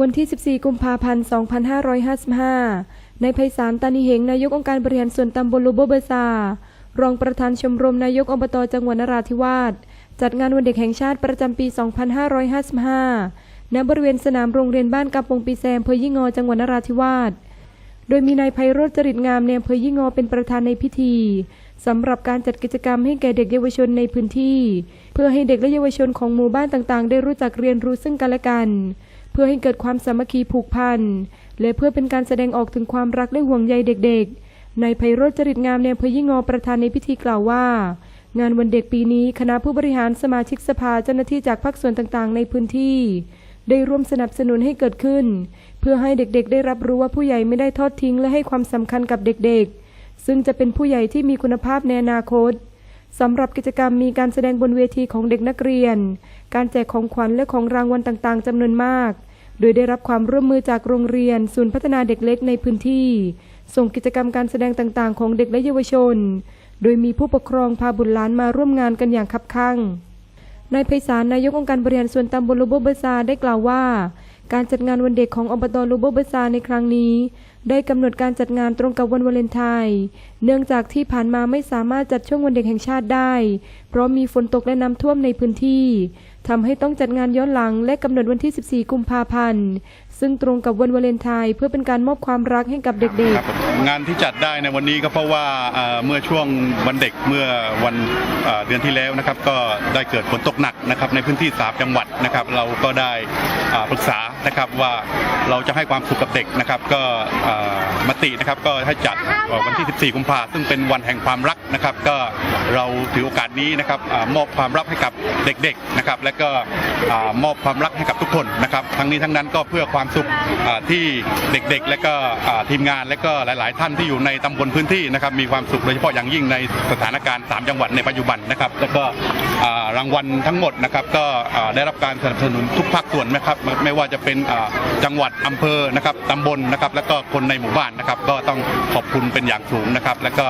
วันที่ 14 กุมภาพันธ์ 2555ในไพศาลตานิเหง นายกองค์การบริหารส่วนตำบลลูโบเบซา รองประธานชมรมนายกอบตจังหวัดนราธิวาส จัดงานวันเด็กแห่งชาติประจำปี 2555 ณ บริเวณสนามโรงเรียนบ้านกาปงปีแซมเภอยี่งอจังหวัดนราธิวาส โดยมีนายไพโรจน์จริตงามในอำเภอยี่งอเป็นประธานในพิธีสำหรับการจัดกิจกรรมให้แก่เด็กเยาวชนในพื้นที่ เพื่อให้เด็กและเยาวชนของหมู่บ้านต่างๆ ได้รู้จักเรียนรู้ซึ่งกันและกัน เพื่อให้เกิดความสามัคคีผูกพัน และเพื่อเป็นการแสดงออกถึงความรักและห่วงใยเด็กๆ นายไพโรจน์จริตงามในอำเภอยี่งอประธานในพิธีกล่าวว่า งานวันเด็กปีนี้คณะผู้บริหารสมาชิกสภาเจ้าหน้าที่จากภาคส่วนต่างๆ ในพื้นที่ ได้ร่วมสนับสนุนให้เกิดขึ้น เพื่อให้เด็กๆ ได้รับรู้ว่าผู้ใหญ่ไม่ได้ทอดทิ้งและให้ความสำคัญกับเด็กๆ ซึ่งจะเป็นผู้ใหญ่ที่มีคุณภาพในอนาคต สำหรับกิจกรรมมีการแสดงบนเวทีของเด็กนักเรียน การแจกของขวัญและของรางวัลต่างๆจำนวนมาก โดยได้รับความร่วมมือจากโรงเรียน ศูนย์พัฒนาเด็กเล็กในพื้นที่ ส่งกิจกรรมการแสดงต่างๆ ของเด็กและเยาวชน โดยมีผู้ปกครองพาบุตรหลานมาร่วมงานกันอย่างคับคั่ง นายไพศาลนายกองค์การบริหารส่วนตำบลลูโบเบซาได้กล่าวว่า การจัดงานวันเด็กของอบตลูโบเบซาในครั้งนี้ ได้กำหนดการจัดงานตรงกับวันวาเลนไทน์เนื่องจากที่ผ่านมาไม่สามารถจัดช่วงวันเด็กแห่งชาติได้ เพราะมีฝนตกและน้ำท่วมในพื้นที่ ทำให้ต้องจัดงานย้อนหลังและกำหนดวันที่ 14 กุมภาพันธ์ ซึ่งตรงกับวันวาเลนไทน์เพื่อเป็นการมอบความรักให้กับเด็กครับงานที่จัดได้ในวันนี้ก็เพราะว่าเมื่อช่วงวันเด็กเมื่อวันเดือนที่แล้วนะครับก็ได้เกิดฝนตกหนักนะครับในพื้นที่สาจังหวัดนะครับเราก็ได้ปรึกษานะครับว่าเราจะให้ความสุขกับเด็กนะครับก็มตินะครับก็ให้จัดวันที่ 14 กุมภาซึ่งเป็นวันแห่งความรักนะครับก็เราถือโอกาสนี้นะครับมอบความรักให้กับเด็กๆนะครับและก็มอบความรักให้กับทุกคนนะครับทั้งนี้ทั้งนั้นก็เพื่อความสุขที่เด็กๆ และก็ทีมงานและก็หลาย ๆ ท่านที่อยู่ในตำบลพื้นที่นะครับมีความสุขโดยเฉพาะอย่างยิ่งในสถานการณ์ 3 จังหวัดในปัจจุบันนะครับ แล้วก็รางวัลทั้งหมดนะครับก็ได้รับการสนับสนุนทุกภาคส่วนนะครับไม่ว่าจะเป็นจังหวัดอำเภอนะครับตำบลนะครับ แล้วก็คนในหมู่บ้านนะครับ ก็ต้องขอบคุณเป็นอย่างสูงนะครับ แล้วก็